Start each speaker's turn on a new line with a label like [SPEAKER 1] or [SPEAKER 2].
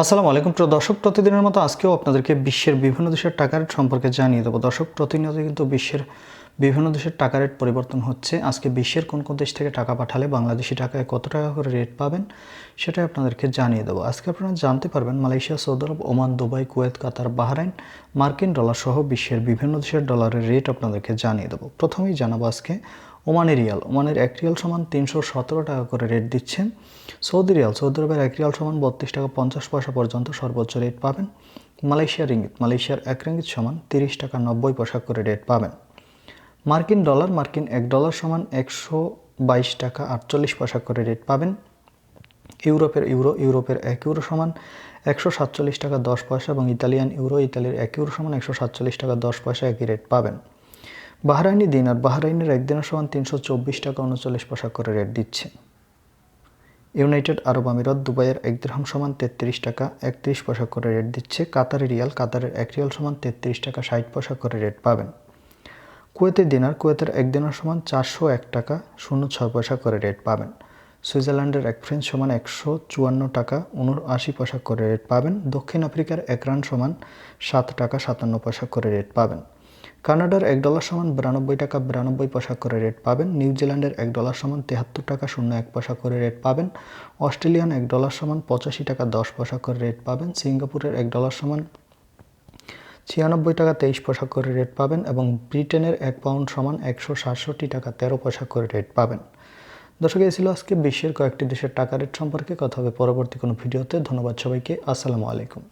[SPEAKER 1] আসসালামু আলাইকুম প্রিয় দর্শক, প্রতিদিনের মতো আজকেও আপনাদেরকে বিশ্বের বিভিন্ন দেশের টাকা রেট সম্পর্কে জানিয়ে দেবো। দর্শক প্রতিনিয়ত কিন্তু বিশ্বের বিভিন্ন দেশের টাকা রেট পরিবর্তন হচ্ছে। আজকে বিশ্বের কোন কোন দেশ থেকে টাকা পাঠালে বাংলাদেশি টাকায় কত টাকা করে রেট পাবেন, সেটাই আপনাদেরকে জানিয়ে দেবো। আজকে আপনারা জানতে পারবেন, Malaysia, Saudi Arab, Oman, Dubai, Kuwait, Qatar, Bahrain, মার্কিন ডলার সহ বিশ্বের বিভিন্ন দেশের ডলারের রেট আপনাদেরকে জানিয়ে দেবো। প্রথমেই জানাব আজকে ওমানি রিয়াল। ওমানের এক রিয়াল সমান তিনশো সতেরো টাকা করে রেট দিচ্ছেন। Saudi Real. সৌদি আরবের এক রিয়াল সমান বত্রিশ টাকা পঞ্চাশ পয়সা পর্যন্ত সর্বোচ্চ রেট পাবেন। মালয়েশিয়ার রিঙ্গিত। মালয়েশিয়ার এক রিঙ্গিত সমান তিরিশ টাকা নব্বই পয়সা করে রেট পাবেন। মার্কিন ডলার। মার্কিন এক ডলার সমান একশো বাইশ টাকা আটচল্লিশ পয়সা করে রেট পাবেন। ইউরোপের ইউরো। ইউরোপের এক ইউরো সমান একশো সাতচল্লিশ টাকা দশ পয়সা এবং ইতালিয়ান ইউরো। ইতালির এক ইউরো সমান একশো সাতচল্লিশ টাকা দশ পয়সা একই রেট পাবেন। বাহরাইনি দিনার বাহরাইনের একদিনের সমান তিনশো চব্বিশ টাকা উনচল্লিশ পয়সা করে রেট দিচ্ছে। ইউনাইটেড আরব আমিরাত দুবাইয়ের এক দিরহাম সমান তেত্রিশ টাকা একত্রিশ পয়সা করে রেট দিচ্ছে। কাতারের রিয়াল, কাতারের এক রিয়াল সমান তেত্রিশ টাকা ষাট পয়সা করে রেট পাবেন। কুয়েতের দিনার কুয়েতের এক সমান চারশো এক টাকা শূন্য ছয় পয়সা করে রেট পাবেন। সুইজারল্যান্ডের এক ফ্রেঞ্চ সমান একশো চুয়ান্ন টাকা উনআশি পয়সা করে রেট পাবেন। দক্ষিণ আফ্রিকার এক রান সমান সাত টাকা সাতান্ন পয়সা করে রেট পাবেন। কানাডার এক ডলার সমান বিরানব্বই টাকা বিরানব্বই পয়সা করে রেট পাবেন। নিউজিল্যান্ডের এক ডলার সমান তেহাত্তর টাকা শূন্য এক পয়সা করে রেট পাবেন। অস্ট্রেলিয়ান এক ডলার সমান পঁচাশি টাকা দশ পয়সা করে রেট পাবেন। সিঙ্গাপুরের এক ডলার সমান ছিয়ানব্বই টাকা তেইশ পয়সা করে রেট পাবেন এবং ব্রিটেনের এক পাউন্ড সমান একশো সাতষট্টি টাকা তেরো পয়সা করে রেট পাবেন। দর্শক, এই ছিল আজকে বিশ্বের কয়েকটি দেশের টাকা রেট সম্পর্কে। কথা হবে পরবর্তী কোনো ভিডিওতে। ধন্যবাদ সবাইকে। আসসালামু আলাইকুম।